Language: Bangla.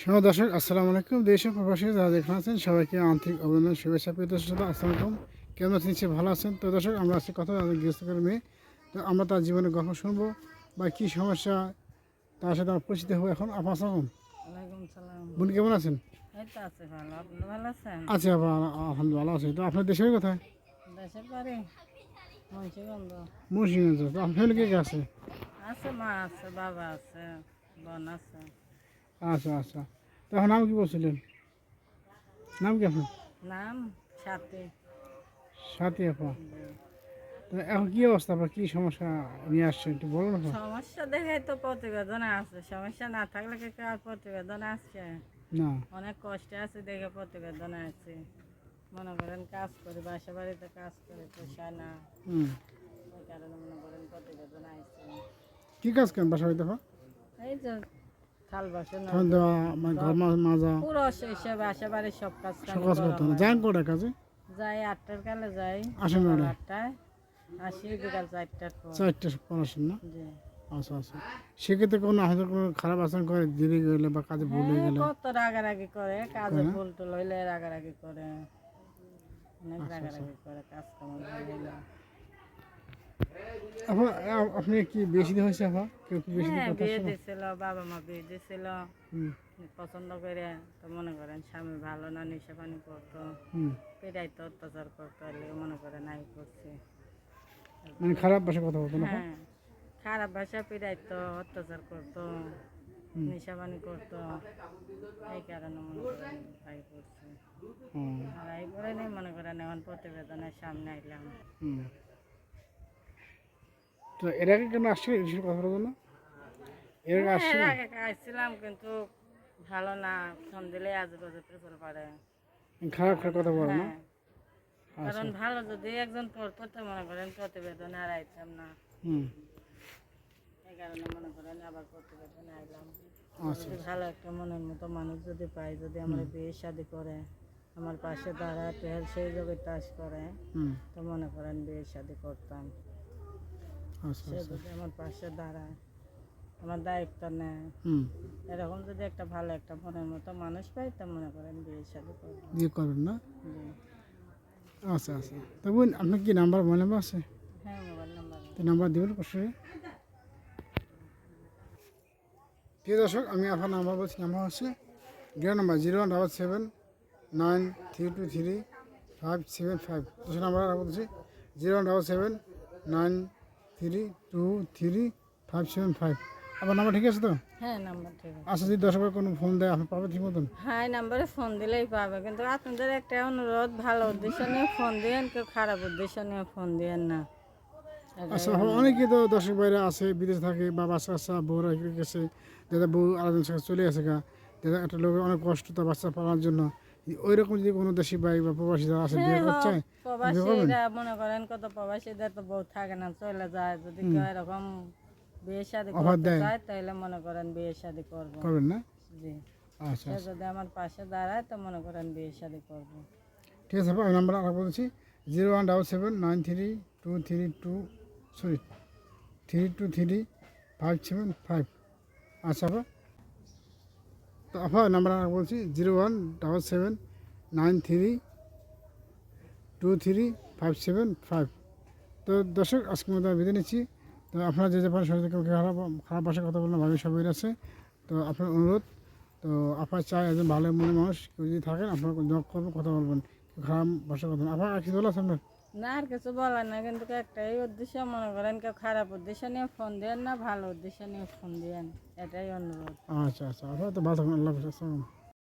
সময় দর্শক আসসালামু আলাইকুম। দেশের প্রবাসী যারা যেখানে আছেন সবাইকে আন্তরিক অভিনন্দন শুভেচ্ছা প্রিয় দর্শক আসসালামু আলাইকুম। কেমন আছেন? নিশ্চয়ই ভালো আছেন। তো দর্শক আমরা আজকে কথা আমাদের গৃহস্থ করে মেয়ে তো আমরা তার জীবনের গল্প শুনব বা কী সমস্যা তার সাথে আমরা পরিচিত হব এখন। আপা আসসালাম সালাম। বোন কেমন আছেন? আছে আপা আলহামদুলিল্লাহ ভালো আছে তো আপনার দেশের কোথায় মুন্সিগঞ্জ। তো আপনার ফ্যামিলি কে কে আছে? আছে মা আছে বাবা আছে বোন আছে। আচ্ছা আচ্ছা। তো এখন নাম কি বলছিলেন? নাম কি আপনার? নাম সাথী। সাথী আপা। তো এখন কী অবস্থা? আপনার কী সমস্যা নিয়ে আসছেন? একটু বলুন সমস্যা দেখাই তো প্রতিবেদন আছে। সমস্যা না থাকলে কি আর প্রতিবেদন আসছে? না। অনেক কষ্টে আছে দেখে প্রতিবেদন আছে। মনে করেন কাজ করি বাসা বাড়িতে কাজ করে পোষায় না। হুম। ওই কারণে মনে করেন প্রতিবেদন আসছে কী কাজ করেন বাসা বাড়িতে এই যে থাল বাসন মানে ঘর মাজা। পুরো বাড়ির সব কাজ সকাজ করতে যান কোটা কাজে? যাই আটটার কালে যাই। আসেন আটটায়। আসি বিকাল চারটার পর। চারটে পর আসেন না? আচ্ছা আচ্ছা। সেক্ষেত্রে কোনো হয়তো কোনো খারাপ আচরণ করে দেরি গেলে বা কাজে ভুল হয়ে হ্যাঁ, গেলে? কত রাগারাগি করে। কাজে ভুল টুল হইলে রাগারাগি করে। অনেক আচ্ছা, রাগারাগি করে কাজ কাম আপা আপনি কি বেশি দিন হয়েছে আপা? কেউ কি বেশি হ্যাঁ বিয়ে? দিছিল বাবা মা বিয়ে দিছিল পছন্দ করে তো মনে করেন স্বামী ভালো না নিশা পানি করতো হুম। পিড়াইতো অত্যাচার করতো মনে করে নাই করছে। মানে খারাপ ভাষা কথা বলতো না হ্যাঁ খারাপ ভাষা পিড়াইতো অত্যাচার করতো। নেশা পানি করতো। এই কারণে মনে করেন ভাই করছে। আর এই করে নেই মনে করেন এখন প্রতিবেদনের সামনে আইলাম। তো এর আগে কেন আসছে এই বিষয়ে কথা বলব না? এর আগে আসছে এর আগে খাইছিলাম কিন্তু ভালো না ফোন দিলে আজ বাজে প্রচুর পারে। খারাপ খারাপ কথা বলে না। হ্যাঁ কারণ ভালো যদি একজন পড়তো তো মনে করেন প্রতিবেদনে আর আইতাম না। হুম। এই কারণে মনে করেন আবার প্রতিবেদনে আইলাম। আচ্ছা। ভালো একটা মনের মতো মানুষ যদি পাই যদি আমার বিয়ে শাদি করে আমার পাশে দাঁড়ায় টেহার সেই যোগে চাষ করে হুম। তো মনে করেন বিয়ে শাদি করতাম। আচ্ছা সে আচ্ছা। যদি আমার পাশে দাঁড়ায় আমার দায়িত্ব নেয় হুম। এরকম যদি একটা ভালো একটা মনের মতো মানুষ পাই তো মনে করেন বিয়ে শাদি দিয়ে করবেন না? আচ্ছা আচ্ছা। তো বোন আপনার কি নাম্বার মোবাইল নাম্বার আছে? হ্যাঁ মোবাইল নাম্বার তো নাম্বার দেবেন পাশে প্রিয় দর্শক আমি আপনার নাম্বার বলছি নাম্বার হচ্ছে zero number zero one double seven nine three two three five seven five. দশ নাম্বার বলছি zero one double seven nine three two three five seven five আপনার নাম্বার ঠিক আছে তো? হ্যাঁ নাম্বার ঠিক আছে। আচ্ছা যদি দর্শকের কোনো ফোন দেয় আপনি পাবেন ঠিক মতন? হ্যাঁ নাম্বারে ফোন দিলেই পাবে। কিন্তু আপনাদের একটা অনুরোধ ভালো উদ্দেশ্য নিয়ে ফোন দিয়েন কেউ খারাপ উদ্দেশ্য নিয়ে ফোন দিয়েন না। আচ্ছা অনেকে তো দর্শক বাইরে আছে বিদেশ থাকে বা বাচ্চা কাচ্চা বউরা গেছে দাদা বউ আলাদা চলে আসে গা। দাদা একটা লোকের অনেক কষ্ট তার বাচ্চা পালার জন্য। ওই রকম যদি কোনো দেশি ভাই বা প্রবাসী যারা আছে বিয়ে করতে চায় প্রবাসীরা মনে করেন কত প্রবাসীদের তো বউ থাকে না চলে যায়। যদি কেউ এরকম বিয়ে শাদি করতে চায় তাহলে মনে করেন বিয়ে শাদি করব। করবেন না? জি। আচ্ছা যদি আমার পাশে দাঁড়ায় তো মনে করেন বিয়ে শাদি করব। ঠিক আছে আমি নাম্বার আর বলছি। Zero one double seven nine three two three two sorry three two three five seven five. আচ্ছা আপা নাম্বার বলছি, zero one double seven nine three two three five seven five. তো দর্শক, আজকের মতো বিদায় নিচ্ছি। তো আপনারা যে যে পারেন সবাই কেউ খারাপ খারাপ ভাষায় কথা বললেন ভাবি সবাই আছে। তো আপনার অনুরোধ, তো আপনার চাই একজন ভালো মনে মানুষ। কেউ যদি থাকেন, আপনার যোগ করবেন, কথা বলবেন। খারাপ ভাষা কথা আপনার আর কিছু বলা আছে আপনার? না, আর কিছু বলার না কিন্তু একটাই উদ্দেশ্য, মনে করেন কেউ খারাপ উদ্দেশ্য নিয়ে ফোন দেন না, ভালো উদ্দেশ্য নিয়ে ফোন দেন, এটাই অনুরোধ। আচ্ছা আচ্ছা আল্লাহ